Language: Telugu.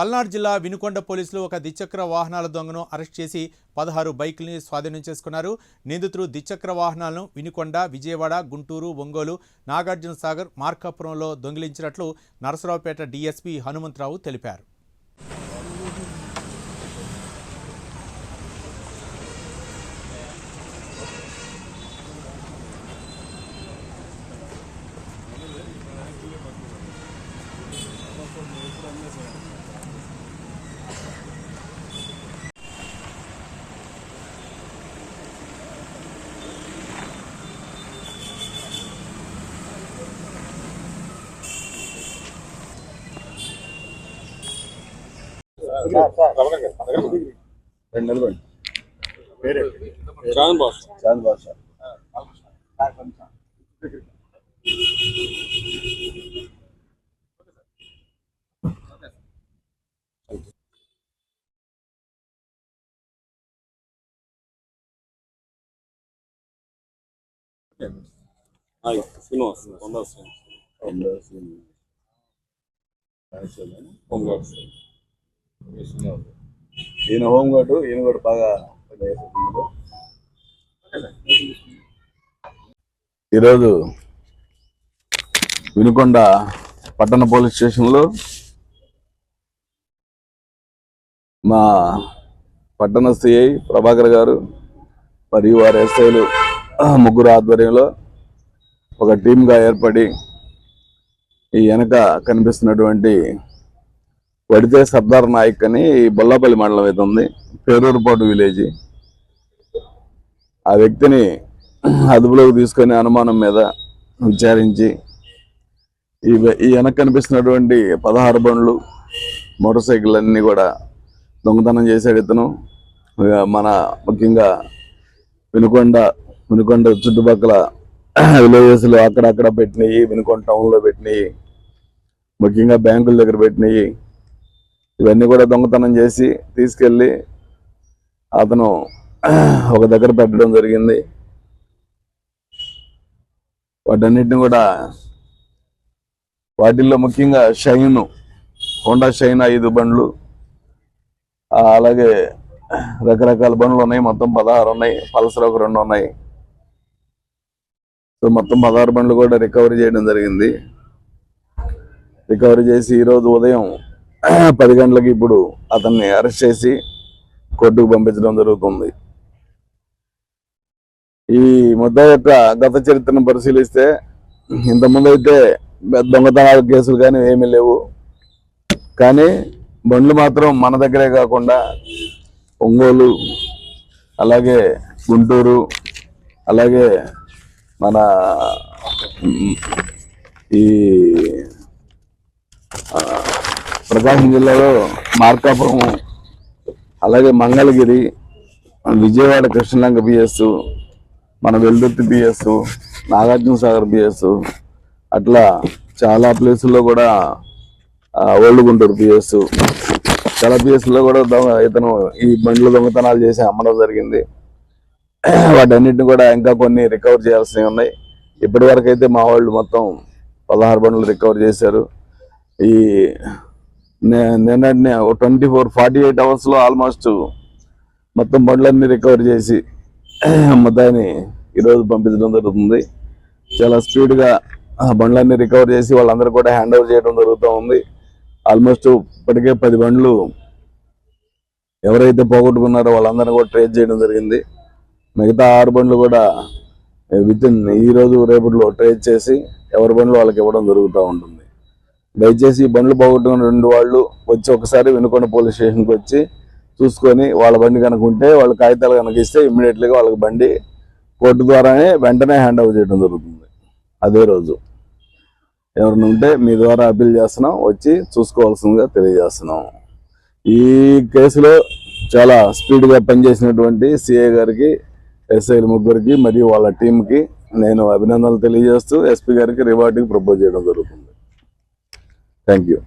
పల్నాడు జిల్లా వినుకొండ పోలీసులు ఒక ద్విచక్ర వాహనాల దొంగను అరెస్ట్ చేసి పదహారు బైకుల్ని స్వాధీనం చేసుకున్నారు. నిందితులు ద్విచక్ర వాహనాలను వినుకొండ విజయవాడ గుంటూరు ఒంగోలు నాగార్జున సాగర్ మార్కాపురంలో దొంగిలించినట్లు నరసరావుపేట డీఎస్పీ హనుమంతరావు తెలిపారు. రెండు నిలబడి చాంద్ బాస్ చాంద్ భాష హాయ్ శ్రీనివాస్ కొండా శ్రీనివాస్ హోంగార్డ్స్ ఈయన హోంగార్డు ఈయన కూడా బాగా ఈరోజు వినుకొండ పట్టణ పోలీస్ స్టేషన్లో మా పట్టణ సిఐ ప్రభాకర్ గారు మరియు వారి ఎస్ఐలు ముగ్గురు ఆధ్వర్యంలో ఒక టీమ్గా ఏర్పడి ఈ వెనక కనిపిస్తున్నటువంటి వడితే సర్దార్ నాయక్ అని బొల్లాపల్లి మండలం అయితే ఉంది. పేరూరుపాటు విలేజ్. ఆ వ్యక్తిని అదుపులోకి తీసుకొని అనుమానం మీద విచారించి ఈ ఈ వెనక కనిపిస్తున్నటువంటి పదహారు బండ్లు మోటార్ సైకిల్ అన్నీ కూడా దొంగతనం చేశాడు ఇతను. మన ముఖ్యంగా వినుకొండ వినుకొండ చుట్టుపక్కల విలేజెస్లో అక్కడక్కడ పెట్టినాయి వినుకొండ టౌన్లో పెట్టినాయి ముఖ్యంగా బ్యాంకుల దగ్గర పెట్టినాయి. ఇవన్నీ కూడా దొంగతనం చేసి తీసుకెళ్ళి అతను ఒక దగ్గర పెట్టడం జరిగింది. వాటన్నిటిని కూడా వాటిల్లో ముఖ్యంగా షైన్ హోండా షైన్ ఐదు బండ్లు అలాగే రకరకాల బండ్లు ఉన్నాయి. మొత్తం పదహారు ఉన్నాయి. పల్సర్ ఒక రెండు ఉన్నాయి. సో మొత్తం పదహారు బండ్లు కూడా రికవరీ చేయడం జరిగింది. రికవరీ చేసి ఈరోజు ఉదయం పది గంటలకి ఇప్పుడు అతన్ని అరెస్ట్ చేసి కోర్టుకు పంపించడం జరుగుతుంది. ఈ ముద్ద యొక్క గత చరిత్రను పరిశీలిస్తే ఇంతకుముందు అయితే దొంగతనాల కేసులు కానీ ఏమీ లేవు. కానీ బండ్లు మాత్రం మన దగ్గరే కాకుండా ఒంగోలు అలాగే గుంటూరు అలాగే మన ఈ ప్రకాశం జిల్లాలో మార్కాపురం అలాగే మంగళగిరి విజయవాడ కృష్ణలంక బిఎస్ మన వెల్దుర్తి బిఎస్ నాగార్జున సాగర్ బిఎస్ అట్లా చాలా ప్లేసుల్లో కూడా ఓల్డ్ గుంటూరు పిఎస్ చాలా పిఎస్లో కూడా దొంగ ఇతను ఈ బండ్లు దొంగతనాలు చేసి అమ్మడం జరిగింది. వాటన్నిటిని కూడా ఇంకా కొన్ని రికవర్ చేయాల్సినవి ఉన్నాయి. ఇప్పటి వరకు అయితే మా వాళ్ళు మొత్తం పదహారు బండ్లు రికవర్ చేశారు. ఈ నే- నిన్నటినే ట్వంటీ ఫోర్ ఫార్టీ ఎయిట్ అవర్స్లో ఆల్మోస్ట్ మొత్తం బండ్లన్నీ రికవర్ చేసి మొత్తాన్ని ఈరోజు పంపించడం జరుగుతుంది. చాలా స్పీడ్గా ఆ బండ్లన్నీ రికవర్ చేసి వాళ్ళందరూ కూడా హ్యాండ్ ఓవర్ చేయడం జరుగుతూ ఉంది. ఆల్మోస్ట్ ఇప్పటికే పది బండ్లు ఎవరైతే పోగొట్టుకున్నారో వాళ్ళందరినీ కూడా ట్రేస్ చేయడం జరిగింది. మిగతా ఆరు బండ్లు కూడా eh, విత్ ఇన్ ఈ రోజు రేపటిలో ట్రేస్ చేసి ఎవరి బండ్లు వాళ్ళకి ఇవ్వడం జరుగుతూ ఉంటుంది. దయచేసి ఈ బండ్లు పోగొట్టుకున్న రెండు వాళ్ళు వచ్చి ఒకసారి వినుకొండ పోలీస్ స్టేషన్కి వచ్చి చూసుకొని వాళ్ళ బండి కనుక ఉంటే వాళ్ళ కాగితాలు కనుక ఇస్తే ఇమ్మీడియట్లీగా వాళ్ళకి బండి కోర్టు ద్వారానే వెంటనే హ్యాండ్ ఓవర్ చేయడం జరుగుతుంది. అదే రోజు. ఎవరిని ఉంటే మీ ద్వారా అప్పీల్ చేస్తున్నాం వచ్చి చూసుకోవాల్సిందిగా తెలియజేస్తున్నాం. ఈ కేసులో చాలా స్పీడ్గా పనిచేసినటువంటి సిఐ గారికి ఎస్ఐల ముగ్గురికి మరియు వాళ్ళ టీంకి నేను అభినందనలు తెలియజేస్తూ ఎస్పీ గారికి రివార్డుకి ప్రపోజ్ చేయడం జరుగుతుంది. Thank you.